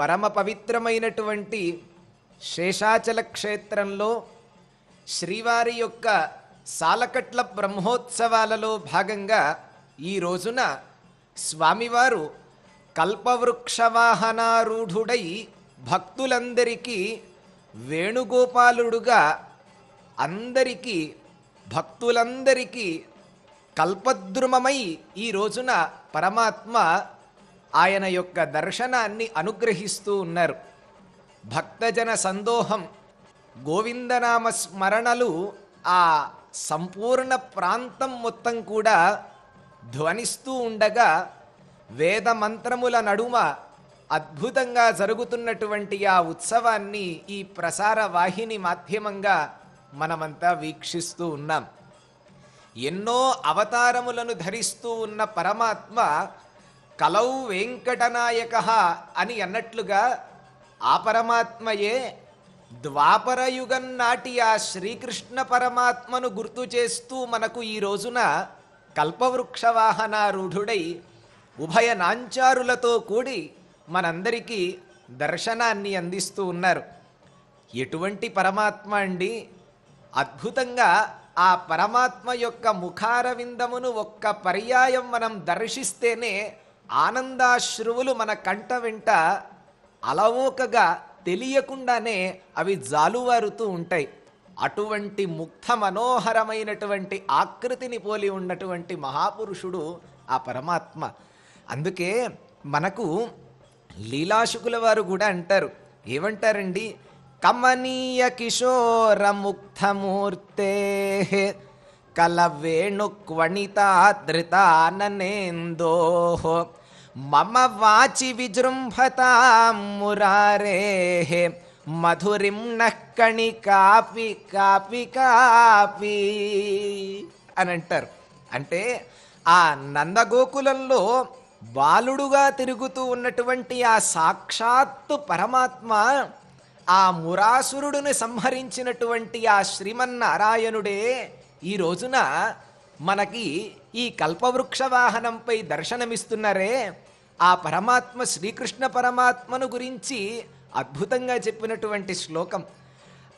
పరమ పవిత్రమైనటువంటి శేషాచల క్షేత్రంలో శ్రీవారి యొక్క సాలకట్ల బ్రహ్మోత్సవాలలో భాగంగా ఈ రోజున స్వామివారు కల్పవృక్షవాహనారూఢుడై భక్తులందరికీ వేణుగోపాలుడుగా అందరికీ భక్తులందరికీ కల్పద్రుమమై ఈ రోజున పరమాత్మ ఆయన యొక్క దర్శనాన్ని అనుగ్రహిస్తూ ఉన్నారు. భక్తజన సందోహం గోవిందనామ స్మరణలు ఆ సంపూర్ణ ప్రాంతం మొత్తం కూడా ధ్వనిస్తూ ఉండగా వేద మంత్రముల నడుమ అద్భుతంగా జరుగుతున్నటువంటి ఆ ఉత్సవాన్ని ఈ ప్రసార వాహిని మాధ్యమంగా మనమంతా వీక్షిస్తూ ఉన్నాం. ఎన్నో అవతారములను ధరిస్తూ ఉన్న పరమాత్మ కలౌ వెంకటనాయక అని అన్నట్లుగా ఆ పరమాత్మయే ద్వాపరయుగం నాటి ఆ శ్రీకృష్ణ పరమాత్మను గుర్తు చేస్తూ మనకు ఈ రోజున కల్పవృక్షవాహనారూఢుడై ఉభయ నాంచారులతో కూడి మనందరికీ దర్శనాన్ని అందిస్తూ ఉన్నారు. ఎటువంటి పరమాత్మ అండి? అద్భుతంగా ఆ పరమాత్మ యొక్క ముఖారవిందమును ఒక్క పర్యాయం మనం దర్శిస్తేనే ఆనందాశ్రువులు మన కంట వెంట అలవోకగా తెలియకుండానే అవి జాలువారుతూ ఉంటాయి. అటువంటి ముక్త మనోహరమైనటువంటి ఆకృతిని పోలి ఉన్నటువంటి మహాపురుషుడు ఆ పరమాత్మ. అందుకే మనకు లీలాశుకుల వారు కూడా అంటారు. ఏమంటారండి? కమనీయ కిశోర ముక్తమూర్తే కల వేణుక్వణితాదృతాననేందో మమ వాచి విజృంభతా మురారే. మధురిం నక్కణి కాపి కాపి కాపి అని అంటారు. అంటే ఆ నందగోకులంలో బాలుడుగా తిరుగుతూ ఉన్నటువంటి ఆ సాక్షాత్తు పరమాత్మ ఆ మురాసురుడిని సంహరించినటువంటి ఆ శ్రీమన్నారాయణుడే ఈ రోజున మనకి ఈ కల్పవృక్ష వాహనంపై దర్శనమిస్తున్నారే. ఆ పరమాత్మ శ్రీకృష్ణ పరమాత్మను గురించి అద్భుతంగా చెప్పినటువంటి శ్లోకం.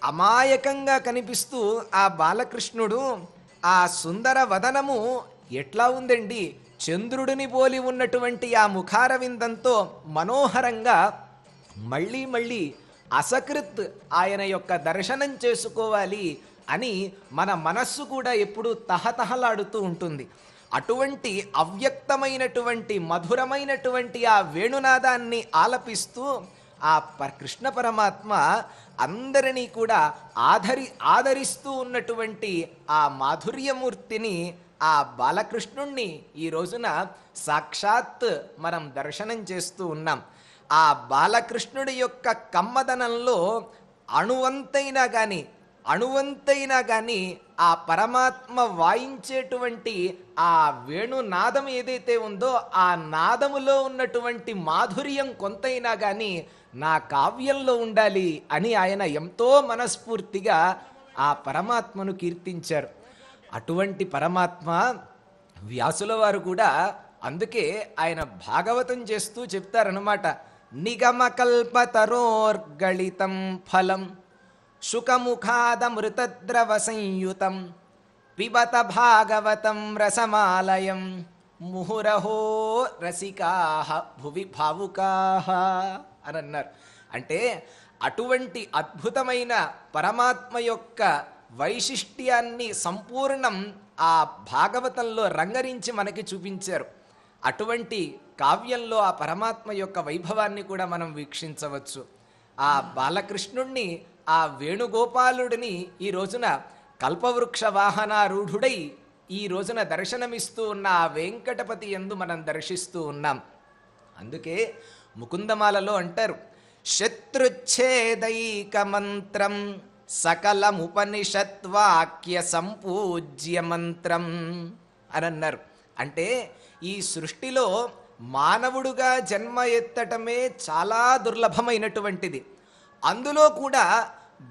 అమాయకంగా కనిపిస్తూ ఆ బాలకృష్ణుడు ఆ సుందర వదనము ఎట్లా ఉందండి? చంద్రుడిని పోలి ఉన్నటువంటి ఆ ముఖారవిందంతో మనోహరంగా మళ్ళీ మళ్ళీ అసకృత్ ఆయన యొక్క దర్శనం చేసుకోవాలి. అని మన మనస్సు కూడా ఎప్పుడూ తహతహలాడుతూ ఉంటుంది. అటువంటి అవ్యక్తమైనటువంటి మధురమైనటువంటి ఆ వేణునాదాన్ని ఆలపిస్తూ ఆ పర కృష్ణ పరమాత్మ అందరినీ కూడా ఆదరి ఆదరిస్తూ ఉన్నటువంటి ఆ మాధుర్యమూర్తిని ఆ బాలకృష్ణుణ్ణి ఈ రోజున సాక్షాత్ మనం దర్శనం చేస్తూ ఉన్నాం. ఆ బాలకృష్ణుడి యొక్క కమ్మదనంలో అణువంతైనా కానీ అణువంతైనా కానీ ఆ పరమాత్మ వాయించేటువంటి ఆ వేణునాదం ఏదైతే ఉందో ఆ నాదములో ఉన్నటువంటి మాధుర్యం కొంతైనా కానీ నా కావ్యంలో ఉండాలి అని ఆయన ఎంతో మనస్ఫూర్తిగా ఆ పరమాత్మను కీర్తించారు. అటువంటి పరమాత్మ వ్యాసుల వారు కూడా అందుకే ఆయన భాగవతం చేస్తూ చెప్తారనమాట నిగమకల్పతరోర్గళితం ఫలం. శుకముఖాదమృతద్రవ సంయుతం పిబత భాగవతం రసమాలయం ముహురహో రసికాహ భువి భావుకాహ అని అన్నారు అంటే అటువంటి అద్భుతమైన పరమాత్మ యొక్క వైశిష్ట్యాన్ని సంపూర్ణం ఆ భాగవతంలో రంగరించి మనకి చూపించారు. అటువంటి కావ్యంలో ఆ పరమాత్మ యొక్క వైభవాన్ని కూడా మనం వీక్షించవచ్చు. ఆ బాలకృష్ణుణ్ణి ఆ వేణుగోపాలుడిని ఈ రోజున కల్పవృక్ష వాహనారూఢుడై ఈ రోజున దర్శనమిస్తూ ఉన్న ఆ వెంకటపతి ఎందు మనం దర్శిస్తూ ఉన్నాం. అందుకే ముకుందమాలలో అంటారు శత్రుచ్ఛేదైక మంత్రం సకలముపనిషత్వాక్య సంపూజ్య మంత్రం అని అన్నారు. అంటే ఈ సృష్టిలో మానవుడుగా జన్మ ఎత్తటమే చాలా దుర్లభమైనటువంటిది. అందులో కూడా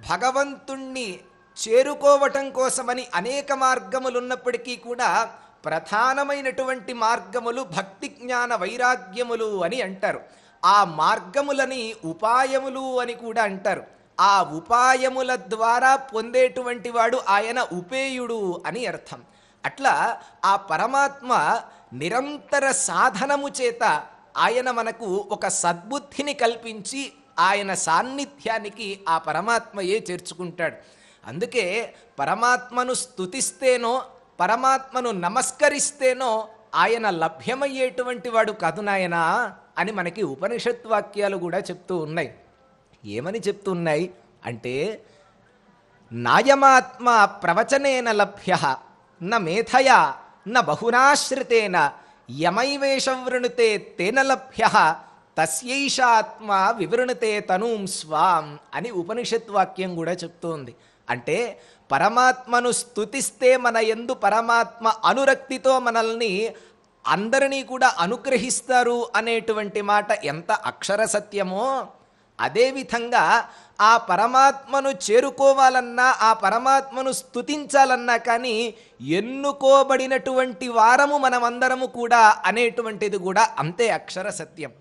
భగవంతుణ్ణి చేరుకోవటం కోసమని అనేక మార్గములున్నప్పటికీ కూడా ప్రధానమైనటువంటి మార్గములు భక్తి జ్ఞాన వైరాగ్యములు అని అంటారు. ఆ మార్గములని ఉపాయములు అని కూడా అంటారు. ఆ ఉపాయముల ద్వారా పొందేటువంటి వాడు ఆయన ఉపేయుడు అని అర్థం. అట్లా ఆ పరమాత్మ నిరంతర సాధనము చేత ఆయన మనకు ఒక సద్బుద్ధిని కల్పించి ఆయన సాన్నిధ్యానికి ఆ పరమాత్మయే చేర్చుకుంటాడు. అందుకే పరమాత్మను స్తుతిస్తేనో పరమాత్మను నమస్కరిస్తేనో ఆయన లభ్యమయ్యేటువంటి వాడు కాదు నాయనా అని మనకి ఉపనిషత్ వాక్యాలు కూడా చెప్తూ ఉన్నాయి. ఏమని చెప్తున్నాయి అంటే నాయమాత్మ ప్రవచనేన లభ్య న మేధయా న బహునాశ్రితేన యమైవేషవృణుతే తేన లభ్య తస్యైషాత్మ వివృణతే తనూం స్వాం అని ఉపనిషత్ వాక్యం కూడా చెప్తోంది. అంటే పరమాత్మను స్తుతిస్తే మన ఎందు పరమాత్మ అనురక్తితో మనల్ని అందరినీ కూడా అనుగ్రహిస్తారు అనేటువంటి మాట ఎంత అక్షర సత్యమో అదేవిధంగా ఆ పరమాత్మను చేరుకోవాలన్నా ఆ పరమాత్మను స్థుతించాలన్నా కానీ ఎన్నుకోబడినటువంటి వారము మనమందరము కూడా అనేటువంటిది కూడా అంతే అక్షర సత్యం.